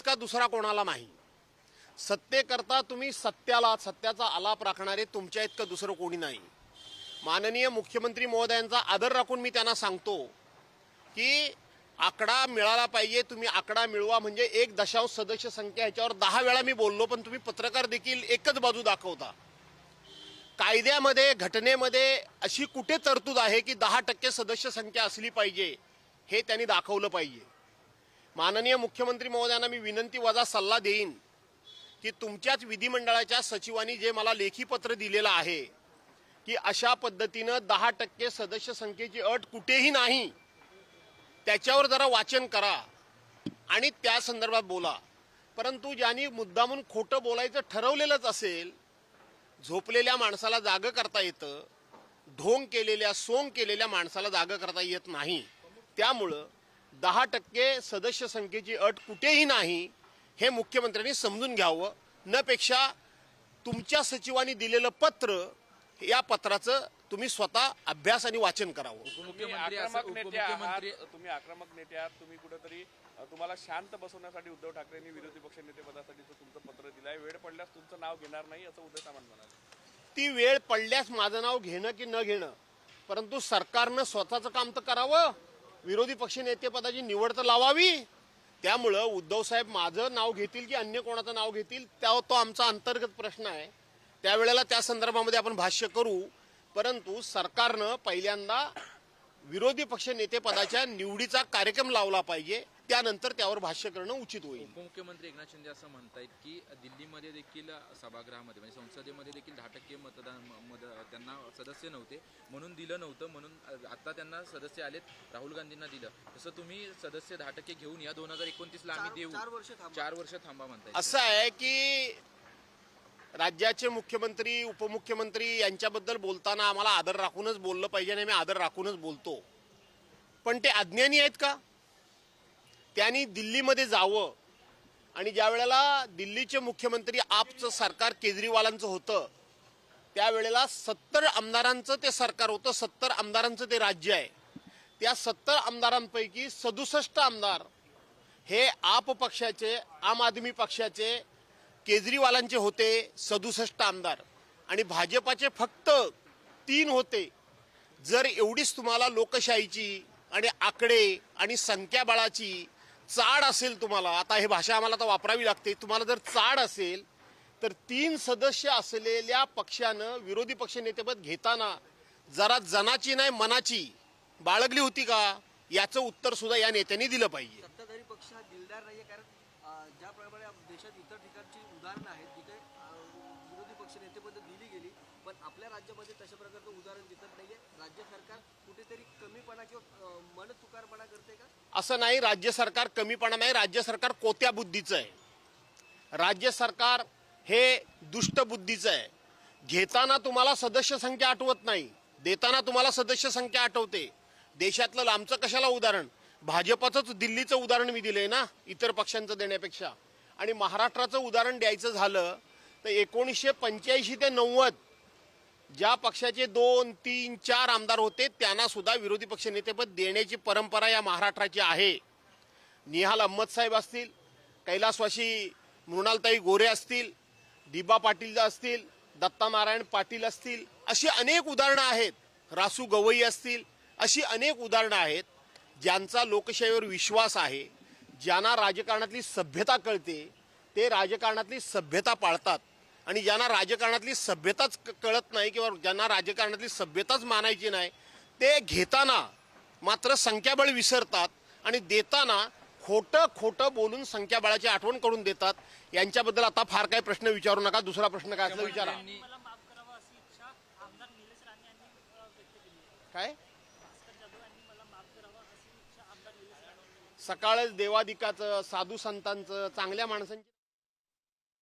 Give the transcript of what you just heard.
इतका दुसरा कोणाला नाही. सत्तेकरता तुम्ही सत्याला सत्याचा आलाप राखणारे तुमच्या इतकं दुसरं कोणी नाही. माननीय मुख्यमंत्री महोदयांचा आदर राखून मी त्यांना सांगतो की आकडा मिळाला पाहिजे तुम्ही आकडा मिळवा म्हणजे एक दशांश सदस्य संख्या ह्याच्यावर दहा वेळा मी बोललो पण तुम्ही पत्रकार देखील एकच बाजू दाखवता. कायद्यामध्ये घटनेमध्ये अशी कुठे तरतूद आहे की दहा टक्के सदस्य संख्या असली पाहिजे हे त्यांनी दाखवलं पाहिजे. माननीय मुख्यमंत्री महोदयांना मी विनंती वजा सल्ला देईन की तुमच्याच विधिमंडळाच्या सचिवांनी जे मला लेखी पत्र दिलेलं आहे की अशा पद्धतीनं दहा टक्के सदस्य संख्येची अट कुठेही नाही त्याच्यावर जरा वाचन करा आणि त्या संदर्भात बोला. परंतु ज्यांनी मुद्दामून खोटं बोलायचं ठरवलेलंच असेल झोपलेल्या माणसाला जाग करता येतं ढोंग केलेल्या सोंग केलेल्या माणसाला जाग करता येत नाही. त्यामुळं दहा टक्के सदस्य संख्येची अट कुठेही नाही हे मुख्यमंत्र्यांनी समजून घ्यावं. न पेक्षा तुमच्या सचिवांनी दिलेलं पत्र या पत्राचं तुम्ही स्वतः अभ्यास आणि वाचन करावं. तुम्ही आक्रमक नेते आहात तुम्ही आक्रमक नेते आहात तुम्ही कुठेतरी तुम्हाला शांत बसवण्यासाठी उद्धव ठाकरेंनी विरोधी पक्ष नेतेपदासाठीचं तुमचं पत्र दिलंय. वेळ पडल्यास तुमचं नाव घेणार नाही असं उद्धव सामंत म्हणाले. ती वेळ पडल्यास माझं नाव घेणं की न घेणं? परंतु सरकारनं स्वतःचं काम तर करावं. विरोधी पक्ष नेतेपदाची निवड तर लावावी. त्यामुळं उद्धवसाहेब माझं नाव घेतील की अन्य कोणाचं नाव घेतील त्या तो आमचा अंतर्गत प्रश्न आहे. त्यावेळेला त्या संदर्भामध्ये आपण भाष्य करू. परंतु सरकारनं पहिल्यांदा विरोधी पक्ष नेतेपदाच्या निवडीचा कार्यक्रम लावला पाहिजे. त्यानंतर त्यावर भाष्य करणं उचित होईल. उपमुख्यमंत्री एकनाथ शिंदे असं म्हणतायत की दिल्लीमध्ये देखील सभागृहामध्ये म्हणजे संसदेमध्ये देखील दहा टक्के मतदान म- मत त्यांना सदस्य नव्हते. म्हणून दिलं नव्हतं म्हणून आता त्यांना सदस्य आलेत राहुल गांधींना दिलं. तसं तुम्ही सदस्य दहा टक्के घेऊन या दोन हजार एकोणतीसला आम्ही देऊ. चार वर्ष थांबा. म्हणताय असं आहे की राज्याचे मुख्यमंत्री उपमुख्यमंत्री यांच्याबद्दल बोलताना आम्हाला आदर राखूनच बोललं पाहिजे आणि आम्ही आदर राखूनच बोलतो. पण ते अज्ञानी आहेत का? त्यांनी दिल्लीमध्ये जावं. आणि ज्या वेळेला दिल्लीचे मुख्यमंत्री आपचं सरकार केजरीवालांचं होतं त्यावेळेला सत्तर आमदारांचं ते सरकार होतं सत्तर आमदारांचं ते राज्य आहे. त्या सत्तर आमदारांपैकी सदुसष्ट आमदार हे आप पक्षाचे आम आदमी पक्षाचे केजरीवालांचे होते सदुसष्ट आमदार. आणि भाजपाचे फक्त तीन होते. जर एवढीच तुम्हाला लोकशाहीची आणि आकडे आणि संख्याबळाची चाड असेल तुम्हाला. आता हे भाषा आम्हाला आता वापरावी लागते. तुम्हाला जर चाड असेल तर तीन सदस्य असलेल्या पक्षानं विरोधी पक्ष नेतेपद घेताना जरा जनाची नाही मनाची बाळगली होती का? याचं उत्तर सुद्धा या नेत्यांनी दिलं पाहिजे. सत्ताधारी पक्ष हा दिलदार नाहीये कारण ज्याप्रमाणे देशात इतर ठिकाणची उदाहरणं आहेत जिथे विरोधी पक्ष नेतेपद दिली गेली पण आपल्या राज्यामध्ये तशा प्रकारचं उदाहरण दिसत नाहीये. राज्य सरकार कुठेतरी कमीपणा किंवा अं, मन तुकारपणा करते असं नाही राज्य सरकार कमीपणा नाही राज्य सरकार कोत्या बुद्धीचं आहे? राज्य सरकार हे दुष्ट बुद्धीचं आहे. घेताना तुम्हाला सदस्य संख्या आठवत नाही देताना तुम्हाला सदस्य संख्या आठवते. देशातलं लांबचं कशाला उदाहरण? भाजपाचंच दिल्लीचं उदाहरण मी दिलंय ना इतर पक्षांचं देण्यापेक्षा. आणि महाराष्ट्राचं उदाहरण द्यायचं झालं तर एकोणीसशे पंच्याऐंशी ते नव्वद ज्या पक्षाचे दोन तीन चार आमदार होते त्यांना सुद्धा विरोधी पक्ष नेतेपद देण्याची परंपरा या महाराष्ट्राची आहे. निहाल अहमद साहेब असतील कैलासवाशी मृणालताई गोरे असतील दिबा पाटील असतील दत्ता नारायण पाटील असतील अशी अनेक उदाहरणं आहेत. रासू गवई असतील अशी अनेक उदाहरणं आहेत. ज्यांचा लोकशाहीवर विश्वास आहे ज्यांना राजकारणातली सभ्यता कळते ते राजकारणातली सभ्यता पाळतात. आणि ज्यांना राजकारणातली सभ्यताच कळत नाही किंवा ज्यांना राजकारणातली सभ्यताच मानायची नाही ते घेताना मात्र संख्याबळ विसरतात आणि देताना खोटं खोटं बोलून संख्याबळाची आठवण करून देतात. यांच्याबद्दल आता फार काही प्रश्न विचारू नका. दुसरा प्रश्न काय असला विचारा. काय? सकाळच देवादिकाचं साधू संतांचं चांगल्या माणसांची